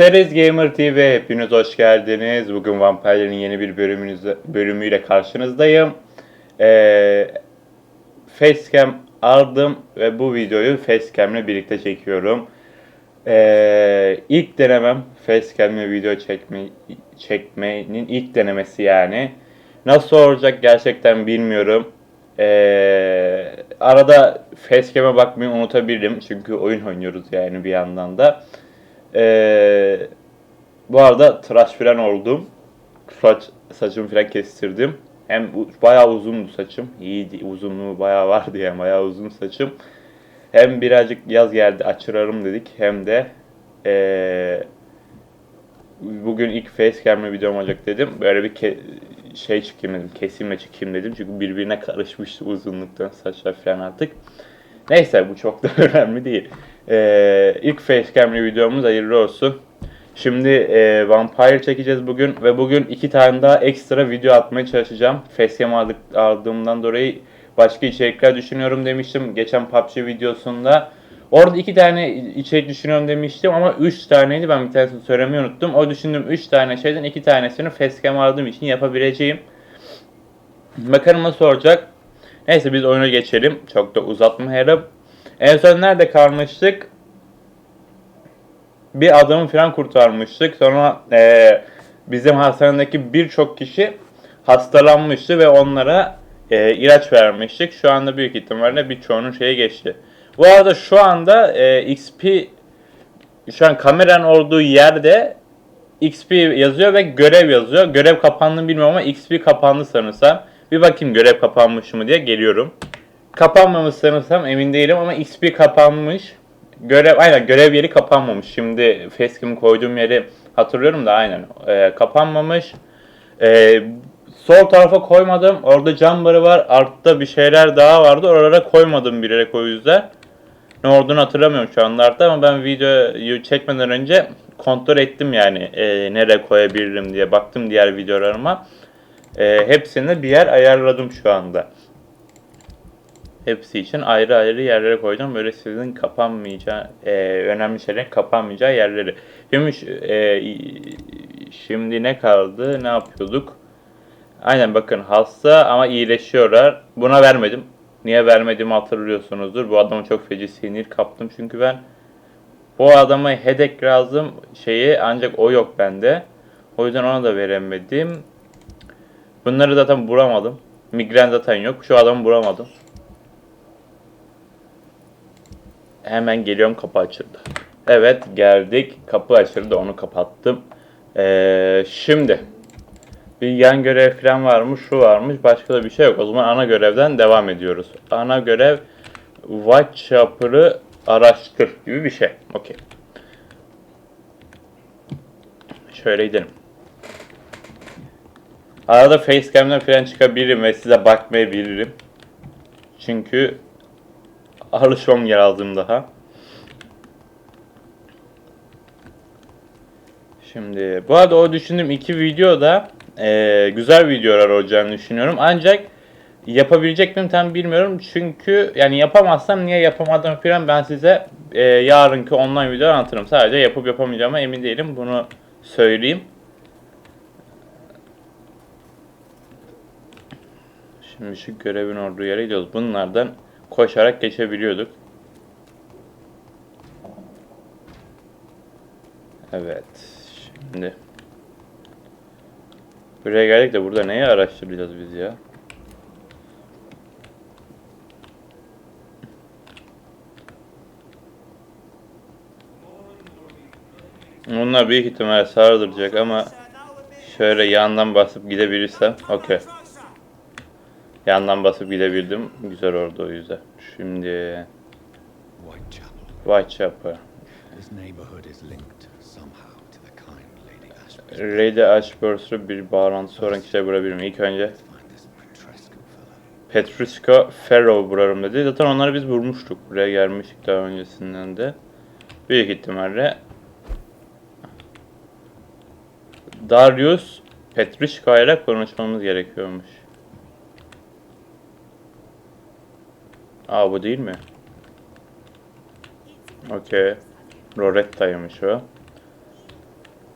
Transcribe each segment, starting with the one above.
Series Gamer TV hepiniz hoş geldiniz. Bugün Vampire'lerin yeni bir bölümüyle karşınızdayım. Ee, Facecam aldım ve bu videoyu Facecam'le birlikte çekiyorum. Ee, ilk denemem Facecam'le video çekme, çekmenin ilk denemesi yani. Nasıl olacak gerçekten bilmiyorum. Ee, arada Facecam'e bakmayı unutabilirim çünkü oyun oynuyoruz yani bir yandan da. Ee, bu arada tıraş falan oldum. Saç, saçımı falan kestirdim. Hem bayağı uzundu saçım. İyiydi, uzunluğu bayağı vardı yani bayağı uzun saçım. Hem birazcık yaz geldi açırarım dedik hem de ee, bugün ilk facecam'le videom olacak dedim. Böyle bir ke- şey çıkayım dedim, kesimle çıkayım dedim. Çünkü birbirine karışmıştı uzunluktan saçlar falan artık. Neyse bu çok da önemli değil. Ee, ilk facecam'li videomuz hayırlı olsun. Şimdi e, Vampire çekeceğiz bugün ve bugün iki tane daha ekstra video atmaya çalışacağım. Facecam aldık, aldığımdan dolayı başka içerikler düşünüyorum demiştim geçen PUBG videosunda. Orada iki tane içerik düşünüyorum demiştim ama üç taneydi ben bir tanesini söylemeyi unuttum. O düşündüğüm üç tane şeyden iki tanesini facecam aldığım için yapabileceğim. Bakalım nasıl olacak. Neyse biz oyuna geçelim. Çok da uzatmayalım. En son nerede kalmıştık? Bir adamı falan kurtarmıştık. Sonra eee, bizim hastanedeki birçok kişi hastalanmıştı ve onlara eee, ilaç vermiştik. Şu anda büyük ihtimalle birçoğunun şeye geçti. Bu arada şu anda eee, XP şu an kameranın olduğu yerde XP yazıyor ve görev yazıyor. Görev kapandı bilmiyorum ama XP kapandı sanırsam. Bir bakayım görev kapanmış mı diye geliyorum. Kapanmamış sanırsam emin değilim ama XP kapanmış. Görev aynen görev yeri kapanmamış. Şimdi facecam'ı koyduğum yeri hatırlıyorum da aynen Ee, kapanmamış. Ee, sol tarafa koymadım. Orada cam barı var. Altta bir şeyler daha vardı. Oralara koymadım bilerek o yüzden. Ne olduğunu hatırlamıyorum şu anlarda ama ben videoyu çekmeden önce kontrol ettim yani e, nereye koyabilirim diye baktım diğer videolarıma. E, hepsini bir yer ayarladım şu anda. Hepsi için ayrı ayrı yerlere koydum. Böyle sizin kapanmayacağı, e, önemli şeylerin kapanmayacağı yerleri. Şimdi, e, şimdi ne kaldı? Ne yapıyorduk? Aynen bakın hasta ama iyileşiyorlar. Buna vermedim. Niye vermediğimi hatırlıyorsunuzdur. Bu adama çok feci sinir kaptım çünkü ben bu adama hedek lazım şeyi ancak o yok bende. O yüzden ona da veremedim. Bunları zaten bulamadım. Migren zaten yok. Şu adamı bulamadım. Hemen geliyorum kapı açıldı. Evet geldik. Kapı açıldı onu kapattım. Ee, şimdi bir yan görev falan varmış, şu varmış, başka da bir şey yok. O zaman ana görevden devam ediyoruz. Ana görev Whitechapel'ı araştır gibi bir şey. Okey. Şöyle gidelim. Arada facecam'den falan çıkabilirim ve size bakmayabilirim. Çünkü alışmam lazım daha. Şimdi bu arada o düşündüğüm iki videoda eee, güzel videolar olacağını düşünüyorum. Ancak yapabilecek miyim tam bilmiyorum. Çünkü yani yapamazsam niye yapamadım falan ben size eee, yarınki online video anlatırım. Sadece yapıp yapamayacağıma emin değilim. Bunu söyleyeyim. Şimdi şu görevin olduğu yere gidiyoruz. Bunlardan koşarak geçebiliyorduk. Evet. Şimdi buraya geldik de burada neyi araştıracağız biz ya? Bunlar büyük ihtimalle sardıracak ama şöyle yandan basıp gidebilirsem okey. Yandan basıp gidebildim. Güzel oldu o yüzden. Şimdi Whitechapel. Lady Ashburs'u bir bağlantısı olan kişiler bulabilirim. İlk önce. Petrushka Ferro burarım dedi. Zaten onları biz vurmuştuk. Buraya gelmiştik daha öncesinden de. Büyük ihtimalle Darius Petrushka ile konuşmamız gerekiyormuş. Aa bu değil mi? Okey. Loretta'ymış o.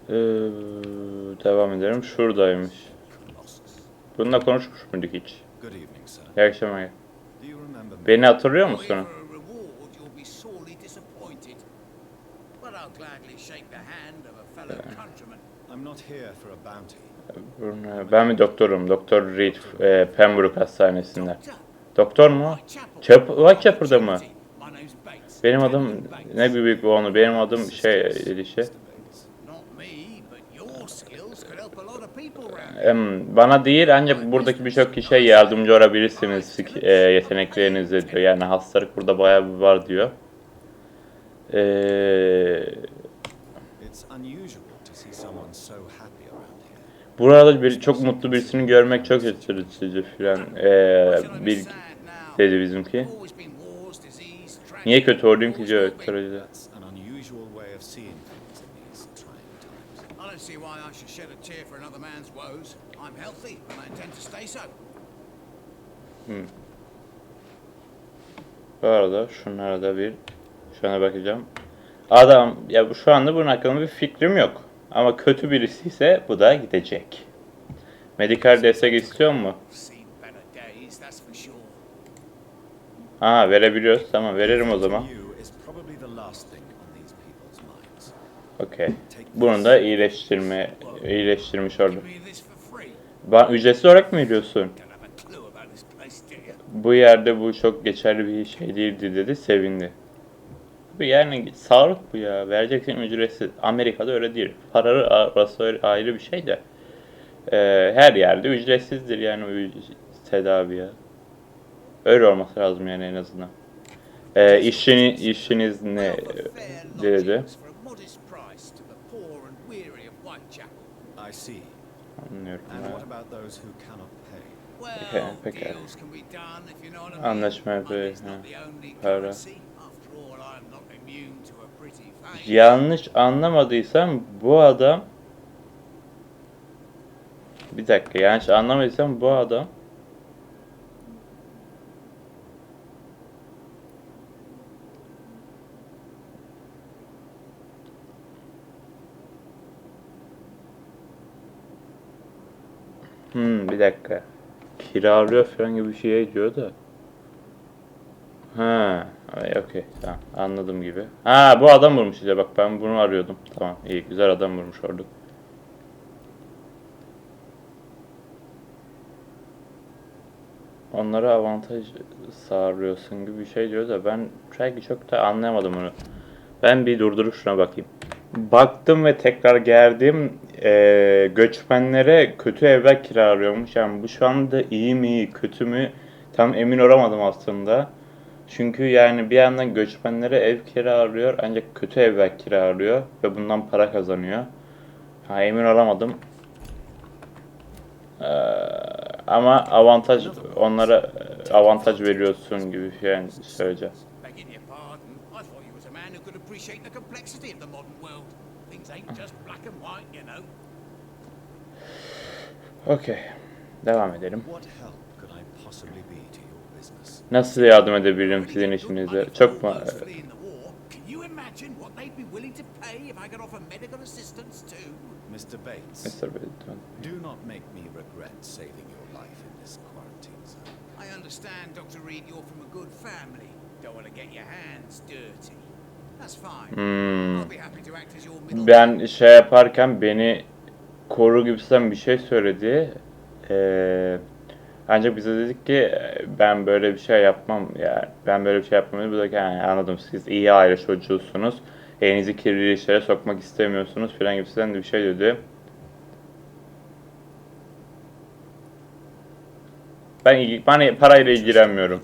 Ee, devam edelim. Şuradaymış. Bununla konuşmuş muyduk hiç? İyi akşamlar. Beni hatırlıyor musun? bounty. Bunu- Ben bir doktorum. Doktor Reed e, Pembroke Hastanesi'nde. Doktor mu? Çap Whitechapel'da mı? Benim adım ne büyük bir onu. Benim adım şey ilişki. Bana değil ancak buradaki birçok kişiye yardımcı olabilirsiniz e, yeteneklerinizle diyor. Yani hastalık burada bayağı bir var diyor. Ee, It's unusual to see someone so happy around here. Burada bir çok mutlu birisini görmek çok şaşırtıcı filan ee, bir dedi bizimki. Niye kötü olayım ki diyor so. Bu arada şunlara da bir şuna bakacağım. Adam ya şu anda bunun hakkında bir fikrim yok. Ama kötü birisi ise bu da gidecek. Medikal destek istiyor mu? Ha verebiliyoruz. Tamam veririm o zaman. Okey. Bunu da iyileştirme iyileştirmiş oldum. Ba ücretsiz olarak mı veriyorsun? Bu yerde bu çok geçerli bir şey değildi dedi. Sevindi. Bu yani sağlık bu ya. Vereceksin ücretsiz. Amerika'da öyle değil. Paralı orası ayrı bir şey de. Ee, her yerde ücretsizdir yani bu tedavi ya. Öyle olması lazım yani en azından. Ee, işini, işiniz ne dedi. Anlıyorum. And ha. what about those who cannot pay? Well, pekala. deals can be done if you know what I mean. Anlaşma yapıyor, Para. currency. After all, I'm not immune to a pretty face. Yanlış anlamadıysam bu adam bir dakika yanlış anlamadıysam bu adam Hmm bir dakika. Kiralıyor falan gibi bir şey diyor da. Ha, ay, okey tamam anladım gibi. Ha bu adam vurmuş işte bak ben bunu arıyordum. Tamam iyi güzel adam vurmuş olduk. Onlara avantaj sağlıyorsun gibi bir şey diyor da ben belki çok da anlayamadım onu. Ben bir durdurup şuna bakayım. Baktım ve tekrar geldim. Eee, göçmenlere kötü evler kiralıyormuş. Yani bu şu anda iyi mi kötü mü tam emin olamadım aslında. Çünkü yani bir yandan göçmenlere ev kiralıyor ancak kötü evler kiralıyor ve bundan para kazanıyor. Ha, emin olamadım. Eee, ama avantaj onlara e, avantaj veriyorsun gibi şey söyleyeceğim. Begging your pardon, I thought you was a man who could appreciate the complexity of the modern world. Things ain't just black and white, you know. Okey. Devam edelim. What help could I possibly be to your business? Nasıl yardım edebilirim sizin işinize? Çok mu? Mr. Bates, Mr. Bateman. do not make me regret saving your life in this quarantine zone. I understand, Dr. Reed, you're from a good family. Don't want to get your hands dirty. That's fine. Hmm. I'll be happy to act as your middle Ben şey yaparken beni koru gibisinden bir şey söyledi. Ee, ancak bize dedik ki e, ben böyle bir şey yapmam yani ben böyle bir şey yapmam. Bu da ki, "Yani anladım siz iyi aile çocuğusunuz. Elinizi kirli işlere sokmak istemiyorsunuz falan gibisinden de bir şey dedi. Ben ilgi- ben parayla ilgilenmiyorum.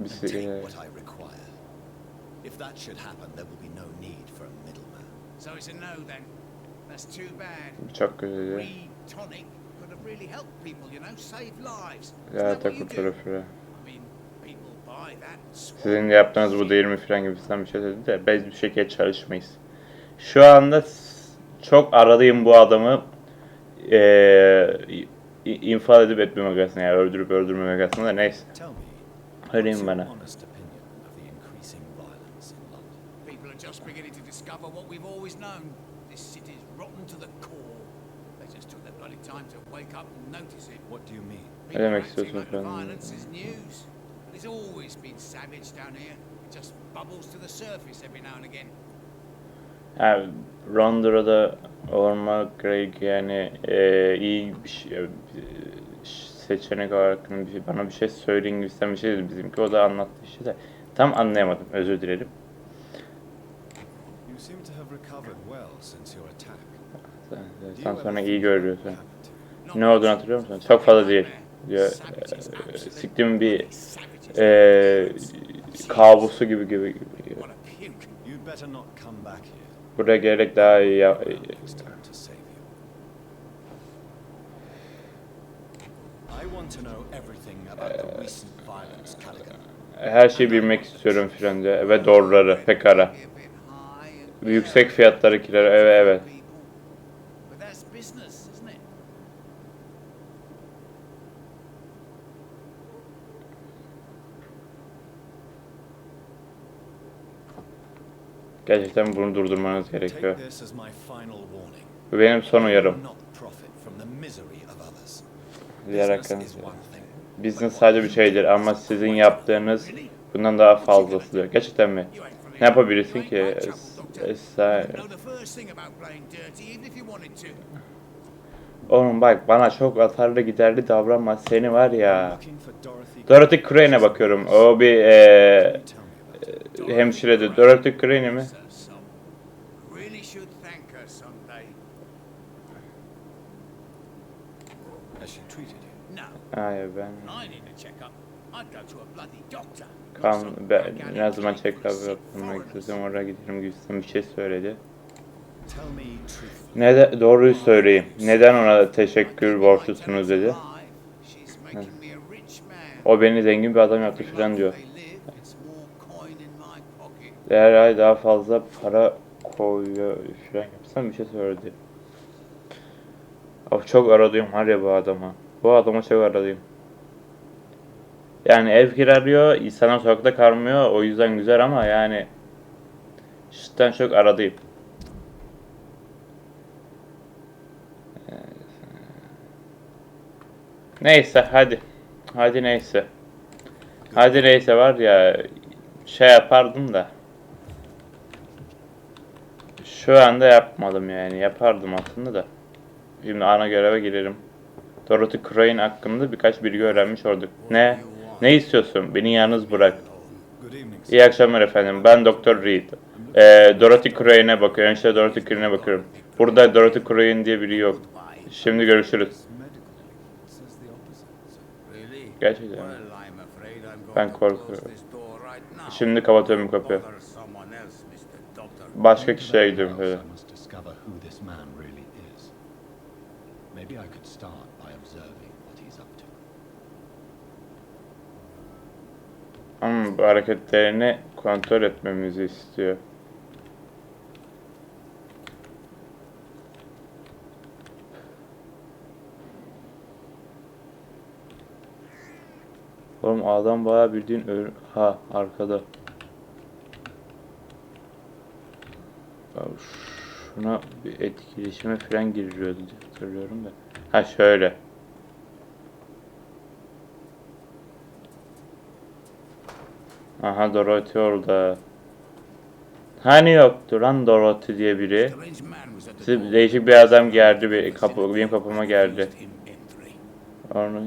And şey- take what I require. If that should happen, there will be no need for a middleman. So it's a no then. That's too bad. çok kötü tonic could have really helped people, you know, save lives. Buy that. swap, Sizin yaptığınız bu değil mi falan gibisinden bir şey dedi de biz bir şekilde çalışmayız. Şu anda çok aradığım bu adamı eee i- infaz edip etmemek arasında yani öldürüp öldürmemek arasında da neyse. Your bana. People are just beginning to discover what we've always known. This city's rotten to the core. They just took the bloody time to wake up and notice it. What do you mean? People demek istiyorsun efendim? violence is news. But it's always been savage down here. It just bubbles to the surface every now and again. Yani Londra'da olmak gerek yani e, iyi bir şey, e, seçenek olarak bir şey- bana bir şey söyleyin gibisinden bir şeydi bizimki. O da anlattı işte de. Tam anlayamadım. Özür dilerim. You seem to have recovered well since your attack. Sen, sonra iyi görüyorsun. Ne olduğunu hatırlıyor musun? Çok fazla değil. Diyor, e, siktiğim bir e, kabusu gibi gibi. gibi. Buraya gelerek daha iyi ya, her şeyi bilmek istiyorum filan diyor. Ve doğruları pekala. Yüksek fiyatları kiler. Evet evet. Gerçekten bunu durdurmanız gerekiyor. Bu benim son uyarım. Diğer. Business sadece bir şeydir ama sizin yaptığınız bundan daha fazlası diyor. Gerçekten mi? Ne yapabilirsin ki? to. Oğlum bak bana çok atarlı giderli davranma seni var ya. Dorothy. Crane'e bakıyorum. O bir eee Hemşiredir. Dorothy Crane mi? Hayır ben... I need a check-up. I'd go to a bloody doctor. not Kan, ben ne zaman check-up foreigners. istesem oraya giderim gibisinden bir şey söyledi. Neden, doğruyu söyleyeyim. Neden ona teşekkür borçlusunuz dedi. O beni zengin bir adam yaptı month diyor. they live, it's more coin in my Her ay daha fazla para koyuyor filan yapsam bir şey söyledi. Of çok aradığım var ya bu adama. Bu adama çok aradığım. Yani ev kiralıyor, insanlar sokakta kalmıyor. O yüzden güzel ama yani cidden çok aradığım. Neyse hadi. Hadi neyse. Hadi neyse var ya şey yapardım da. Şu anda yapmadım yani. Yapardım aslında da. Şimdi ana göreve girerim. Dorothy Crane hakkında birkaç bilgi öğrenmiş olduk. Ne? Ne istiyorsun? Beni yalnız bırak. İyi akşamlar efendim. Ben Dr. Reed. Ee, Dorothy Crane'e bakıyorum. İşte Dorothy Crane'e bakıyorum. Burada Dorothy Crane diye biri yok. Şimdi görüşürüz. Gerçekten. Ben korkuyorum. Şimdi kapatıyorum kapıyı. Başka kişiye gidiyorum böyle. I must discover who this man really is. Maybe I could start by observing what he's up to. Ama bu hareketlerini kontrol etmemizi istiyor. Oğlum adam bayağı bildiğin. Ha arkada. Ya Şuna bir etkileşime falan giriliyordu diye hatırlıyorum da. Ha şöyle. Aha Dorothy orada. Hani yoktu lan Dorothy diye biri. Siz değişik bir adam geldi bir kapı benim kapıma geldi. Onu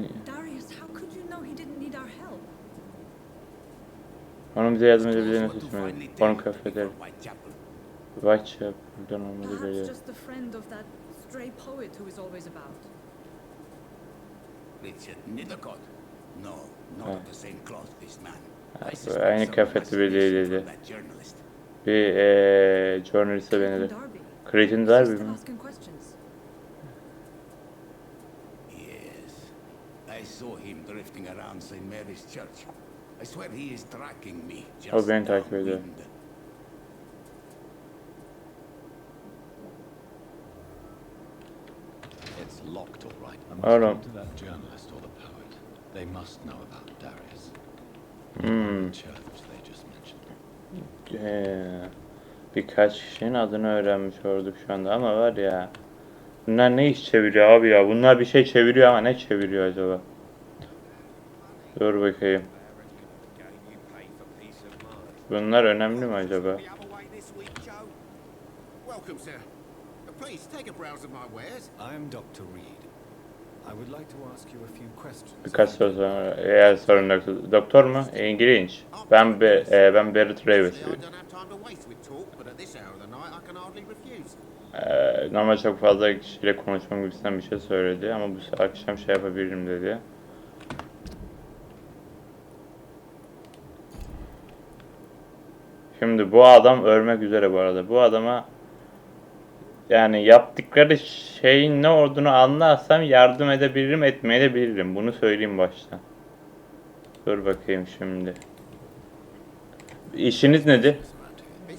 onun bize yardım edebileceğini What to düşünmedim. Whitechapel. Whitechapel buradan olmadı Perhaps geliyor. just the friend of that stray poet who is always about. Richard Nethercott. No, not Ha. of the same cloth, this man. Ha, aynı kafede biri dedi. Bir eee journaliste. Darby. Creighton Darby mi? asking questions. Yes. I saw him drifting around St. Mary's Church. I swear he is tracking me. Just beni takip ediyor. downwind. It's locked, all right. I must Oğlum. speak to that journalist or the poet. They must know about Darius. Hmm. Church they just mentioned. Eee, Birkaç kişinin adını öğrenmiş olduk şu anda ama var ya. Bunlar ne iş çeviriyor abi ya? Bunlar bir şey çeviriyor ama ne çeviriyor acaba? Dur bakayım. Bunlar önemli mi acaba? Please take a browse of my wares. I am Dr. Reed. Birkaç soru sonra eğer sorun yoksa. Doktor mu? İlginç. Ben be, e, ben Barrett Ravis. Obviously, I don't have time to waste with talk, but at this hour of the night, I can hardly refuse. Ee, normal çok fazla kişiyle konuşmam gibisinden bir şey söyledi ama bu akşam şey yapabilirim dedi. Şimdi bu adam ölmek üzere bu arada. Bu adama yani yaptıkları şeyin ne olduğunu anlarsam yardım edebilirim, etmeye de bilirim. Bunu söyleyeyim baştan. Dur bakayım şimdi. İşiniz nedir?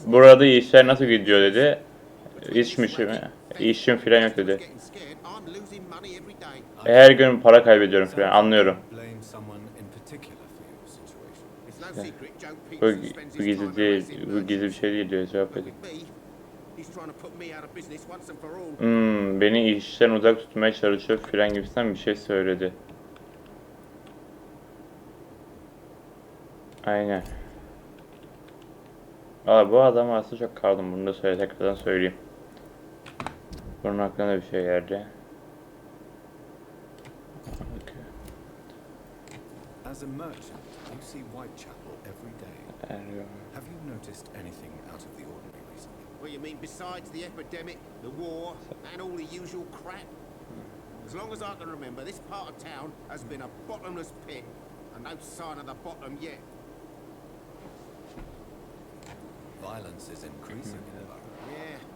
Burada işler nasıl gidiyor dedi. İşmişim, işim filan yok dedi. Her gün para kaybediyorum filan anlıyorum. Bu, bu gizli değil, bu gizli bir şey değil diyor cevap edin. Hmm, beni işten uzak tutmaya çalışıyor filan gibisinden bir şey söyledi. Aynen. Aa, bu adam aslında çok kaldım. Bunu da söyle tekrardan söyleyeyim. Bunun hakkında bir şey geldi. As a merchant, you see Whitechapel every day. Have you noticed anything out of the ordinary recently? What you mean besides the epidemic, the war, and all the usual crap? As long as I can remember, this part of town has been a bottomless pit, and no sign of the bottom yet. Violence is increasing in the.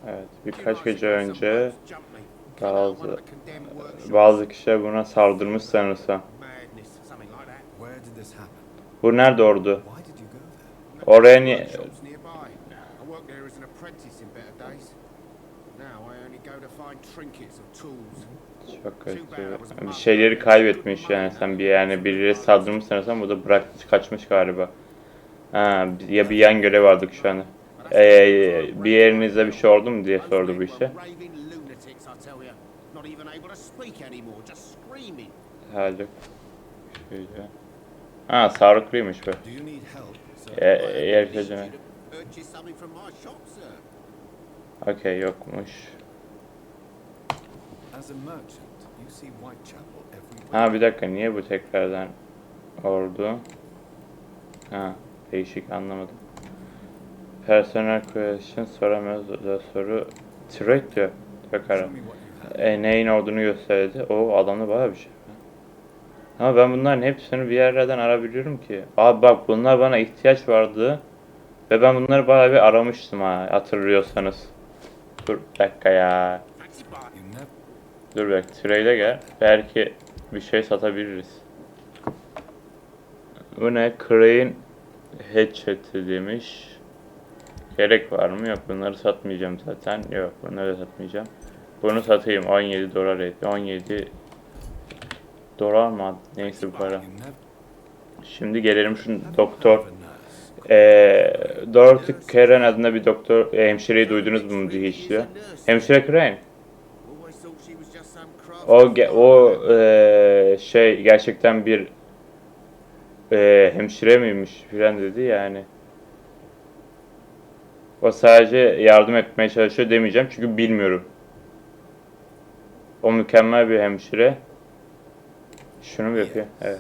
Evet, birkaç gece önce bazı bazı kişiler buna saldırmış sanırsam. Bu nerede ordu? Oraya niye... Workshops nearby. I worked there as an apprentice in better days. Now I only go to find trinkets or tools. Çok kötü. Bir şeyleri kaybetmiş yani sen bir yani birileri saldırmış sanırsam bu da bıraktı kaçmış galiba. Ha, ya bir yan görev aldık şu anda. Ee, bir yerinizde bir şey oldu mu diye sordu bu işe. Raving lunatics, I tell you. Not even able to speak anymore, just screaming. Sadece şöyle. Ha sağlıklıymış bu. Do you need help, Ha bir dakika niye bu tekrardan oldu? Ha değişik anlamadım. Personel question soramıyoruz da soru. Trade diyor. Have. E, neyin olduğunu gösterdi. O adamda bayağı bir şey. Ama ben bunların hepsini bir yerlerden arabiliyorum ki. Abi bak bunlar bana ihtiyaç vardı. Ve ben bunları bayağı bir aramıştım ha hatırlıyorsanız. Dur dakika ya. Dur bak trade'e gel. Belki bir şey satabiliriz. Bu ne? Crane headshot'ı demiş. Gerek var mı? Yok bunları satmayacağım zaten. Yok bunları da satmayacağım. Bunu satayım 17 dolar etti. 17 dolar mı? Neyse bu para. Şimdi gelelim şu doktor. Ee, Dorothy Karen adında bir doktor e, hemşireyi duydunuz mu diye hiç. Hemşire Crane. O o e, şey gerçekten bir e, hemşire miymiş filan dedi yani. O sadece yardım etmeye çalışıyor demeyeceğim çünkü bilmiyorum. O mükemmel bir hemşire. Şunu mu yapıyor? Evet.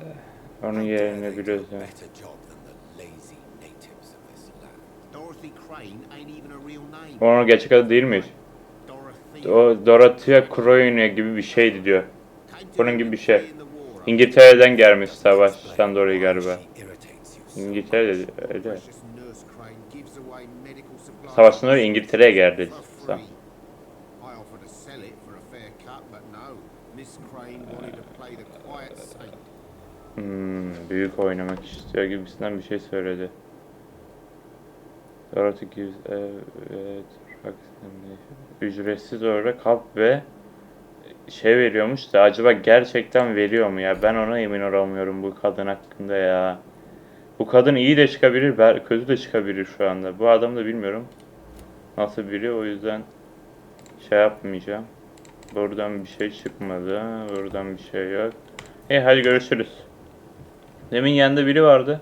Eh? Onun yerini biliyoruz yani. Onun gerçek adı değilmiş. Dorothy. O Dorothea Croyne gibi bir şeydi diyor. Bunun gibi bir şey. İngiltere'den gelmiş savaştan dolayı galiba. İngiltere dedi öyle. Crane Savaştan dolayı İngiltere'ye geldi. Crane. Hmm, büyük oynamak istiyor gibisinden bir şey söyledi. Dorothy gives, evet, bak, ücretsiz olarak hap ve şey veriyormuş da acaba gerçekten veriyor mu ya? Ben ona emin olamıyorum bu kadın hakkında ya. Bu kadın iyi de çıkabilir, kötü de çıkabilir şu anda. Bu adamı da bilmiyorum. Nasıl biri o yüzden şey yapmayacağım. Buradan bir şey çıkmadı. Buradan bir şey yok. İyi hadi görüşürüz. Demin yanında biri vardı.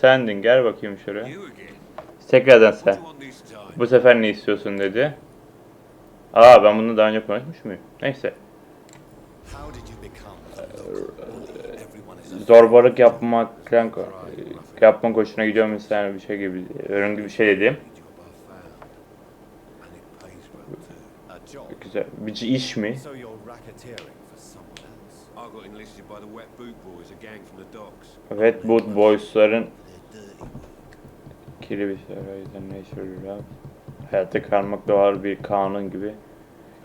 Sendin gel bakayım şuraya. Tekrardan sen. Bu sefer ne istiyorsun dedi. Aa ben bunu daha önce konuşmuş muyum? Neyse. A Zorbalık yapmak falan yapmak hoşuna gidiyor mu sen bir şey gibi örün gibi bir şey dedim. Güzel. Bir iş mi? Red Boot Boys'ların. Kiri bir şey. Yüzden ne işe Hayatta kalmak doğal bir kanun gibi.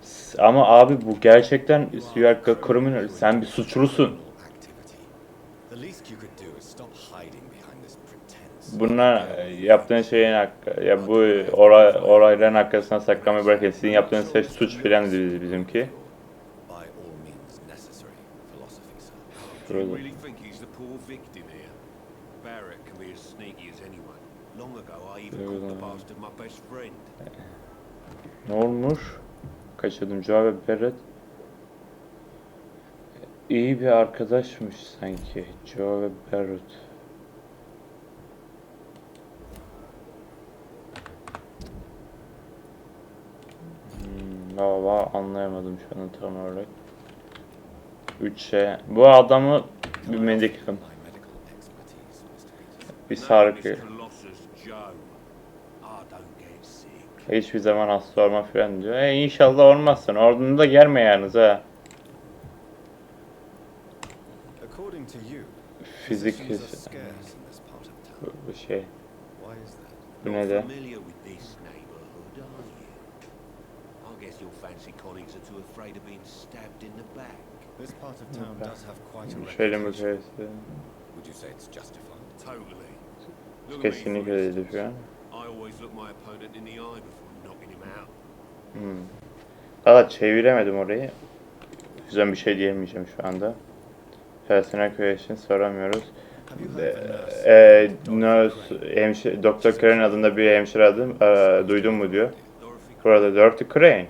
S- Ama abi bu gerçekten you are a criminal. Sen bir suçlusun. Bunlar e, yaptığın şeyin ya bu olay, olayların arkasına saklamayı bırakın. Sizin yaptığınız şey suç filan dedi bizimki. By all means necessary philosophy, sir. Do you Really? really think he's the poor victim here? Barrett can be as sneaky as anyone. Long ago, I even called the bastard my best friend. Ne olmuş? Kaçırdım ve Barrett. İyi bir arkadaşmış sanki. Joe ve Barrett. Hmm, valla anlayamadım şu an tam olarak. Üç şey. Bu adamı bir medik My medical expertise, Mr. Peterson. bir No, sargı. Mr. Colossus Joe. I don't get sick. Hiçbir zaman hasta olma falan diyor. E inşallah olmazsın. Ordunu da gelme yalnız ha. Fizik bu, şey. Bu ne de? guess your fancy colleagues are too afraid of being stabbed in the back. This part of town Okay. does have quite a Şöyle mi reputation. söylese? Would you say it's justified? Totally. Look at me, for Kesinlikle dedi şu an. I always look my opponent in the eye before knocking him out. Hmm. Valla çeviremedim orayı. O yüzden bir şey diyemeyeceğim şu anda. Personel için soramıyoruz. Ee, nurse, hemşire, Doktor Crane adında bir hemşire adım, ee, duydun mu diyor. Burada Dorothy Crane.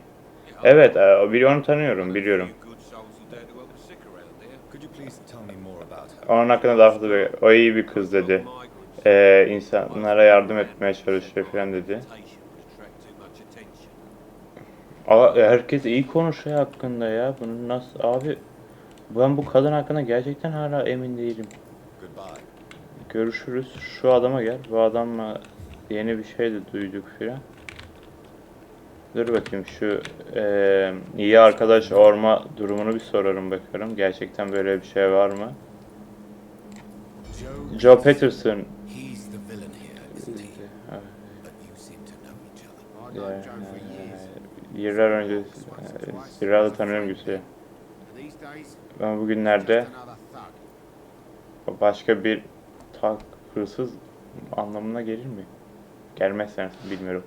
Evet, o biri onu tanıyorum, biliyorum. Onun hakkında daha fazla bir- o iyi bir kız dedi. Ee, insanlara yardım etmeye çalışıyor falan dedi. Aa, herkes iyi konuşuyor hakkında ya. Bunun nasıl abi? Ben bu kadın hakkında gerçekten hala emin değilim. Görüşürüz. Şu adama gel. Bu adamla yeni bir şey de duyduk filan. Dur bakayım şu eee, iyi arkadaş olma durumunu bir sorarım bakalım. Gerçekten böyle bir şey var mı? Joe Peterson. He's the villain here, isn't he? Evet, But you seem to know each Yıllar önce yıllardır tanıyorum Ama just bugünlerde başka bir tak hırsız anlamına gelir mi? Bilmiyorum.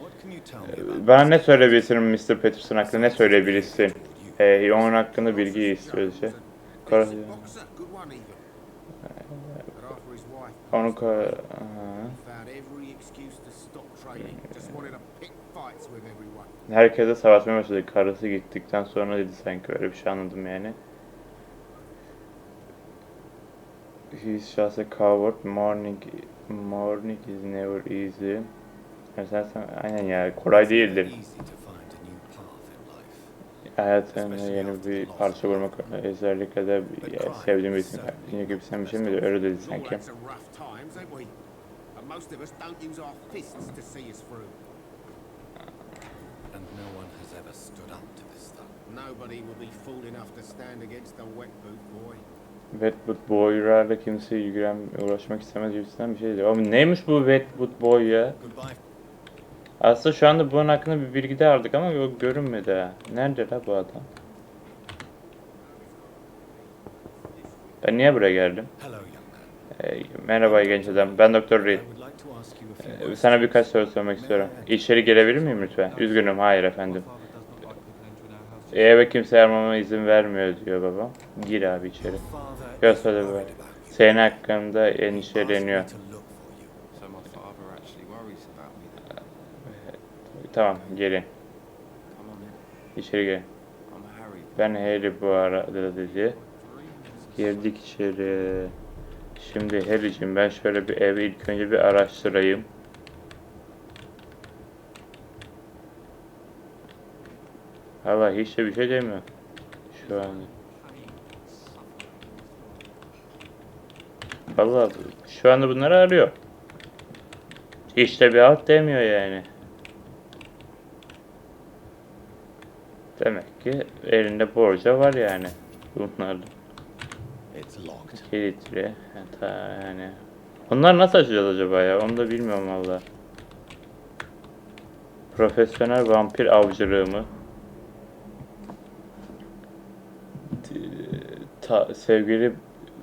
You tell me about Bana ne söyleyebilirsin Mr. Peterson hakkında ne söyleyebilirsin? Ee, onun hakkında bilgi istiyoruz işte. His wife Onu passed he everyone. Herkese savaşmaya başladı. Karısı gittikten sonra dedi sanki öyle bir şey anladım yani. He's just a coward. Morning, morning is never easy. Mesela sen, aynen ya kolay değildir. Hayatında yeni bir parça bulmak özellikle de sevdiğim birisini kaybedince gibi sen bir şey mi diyor? Öyle dedi sanki. Most of us don't use our fists to see us through. And no one has ever stood up to this thug. Nobody will be fool enough to stand against the wet boot boy. Wetwood Boy'larla kimse ilgilen uğraşmak istemez gibisinden bir şey diyor. Ama neymiş bu Wetwood Boy ya? Goodbye. Aslında şu anda bunun hakkında bir bilgi de aldık ama yok görünmedi ha. Nerede la bu adam? Ben niye buraya geldim? Hello, young man. Ee, merhaba genç adam. Ben Doktor Reed. Ee, sana birkaç soru sormak istiyorum. İçeri gelebilir miyim lütfen? Üzgünüm, hayır efendim. Ee, eve kimse yarmama izin vermiyor diyor babam. Gir abi içeri. About you. senin hakkında endişeleniyor. then. Tamam gelin. İçeri gelin. Ben Harry bu arada dedi. Girdik içeri. Şimdi Harry'cim ben şöyle bir evi ilk önce bir araştırayım. Valla hiç de bir şey demiyor. Şu an. Valla şu anda bunları arıyor. De bir alt demiyor yani. Demek ki elinde borca var yani. Bunlar 2 litre. Ta yani. Bunlar nasıl açacağız acaba ya? Onu da bilmiyorum valla. Profesyonel vampir avcılığı mı? Ta, sevgili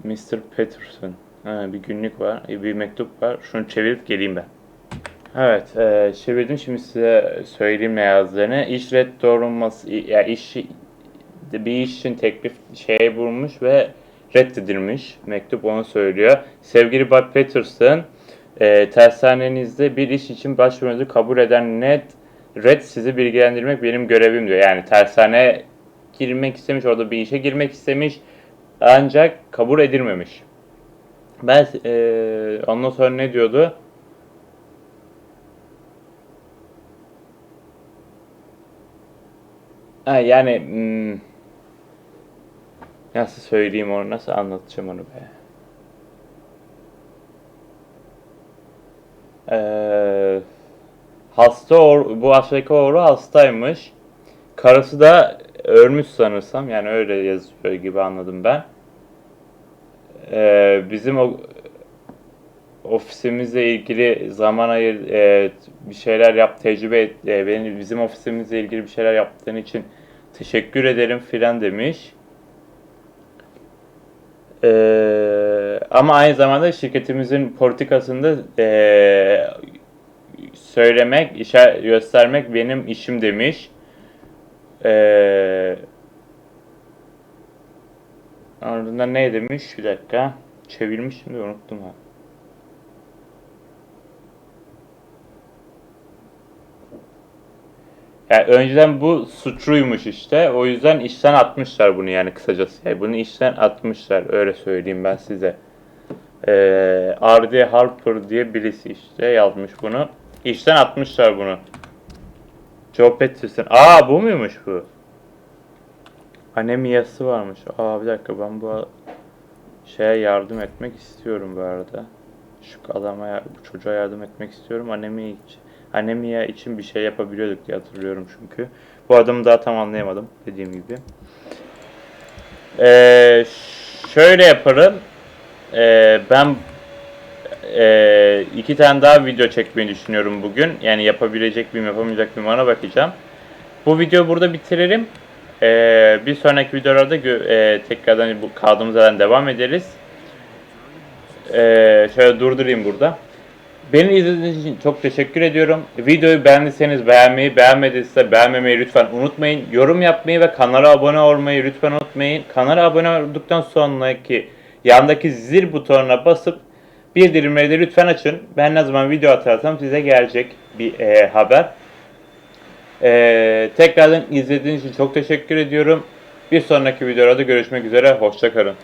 Mr. Peterson. Ha, bir günlük var, e, bir mektup var. Şunu çevirip geleyim ben. Evet, e, çevirdim şimdi size söyleyeyim ne yazdığını. İş reddolunması, ya yani iş bir iş için teklif şey bulmuş ve reddedilmiş. Mektup onu söylüyor. Sevgili Bob Peterson, e, tersanenizde bir iş için başvurunuzu kabul eden Ned Red sizi bilgilendirmek benim görevim diyor. Yani tersane girmek istemiş, orada bir işe girmek istemiş ancak kabul edilmemiş. Ben e, ondan sonra ne diyordu? Ha, yani hmm, nasıl söyleyeyim onu, nasıl anlatacağım onu be? Ee, hasta or, bu aşağıdaki oğlu hastaymış. Karısı da ölmüş sanırsam. Yani öyle yazıyor gibi anladım ben. Ee, bizim o ofisimizle ilgili zaman ayır e, bir şeyler yap tecrübe et e, benim bizim ofisimizle ilgili bir şeyler yaptığın için teşekkür ederim filan demiş. Ee, ama aynı zamanda şirketimizin politikasında e, söylemek, işe göstermek benim işim demiş. Ee, ardından ne demiş? Bir dakika. Çevirmişim de unuttum ha. Yani önceden bu suçluymuş işte. O yüzden işten atmışlar bunu yani kısacası. Yani bunu işten atmışlar. Öyle söyleyeyim ben size. Ee, R.D. Harper diye birisi işte yazmış bunu. İşten atmışlar bunu. Joe Patterson. Aa bu muymuş bu? Anemiyası varmış. Aa bir dakika ben bu şeye yardım etmek istiyorum bu arada. Şu adama, bu çocuğa yardım etmek istiyorum. Anemi için, anemiya için bir şey yapabiliyorduk diye hatırlıyorum çünkü. Bu adamı daha tam anlayamadım dediğim gibi. Ee, şöyle yaparım. Ee, ben ee, iki tane daha video çekmeyi düşünüyorum bugün. Yani yapabilecek miyim yapamayacak mıyım ona bakacağım. Bu videoyu burada bitirelim. Ee, bir sonraki videolarda ee, tekrardan bu kaldığımız yerden devam ederiz. Ee, şöyle durdurayım burada. Beni izlediğiniz için çok teşekkür ediyorum. Videoyu beğendiyseniz beğenmeyi, beğenmediyseniz beğenmemeyi lütfen unutmayın. Yorum yapmayı ve kanala abone olmayı lütfen unutmayın. Kanala abone olduktan sonraki yandaki zil butonuna basıp bildirimleri de lütfen açın. Ben ne zaman video atarsam size gelecek bir e, haber. E, tekrardan izlediğiniz için çok teşekkür ediyorum. Bir sonraki videoda görüşmek üzere. Hoşçakalın.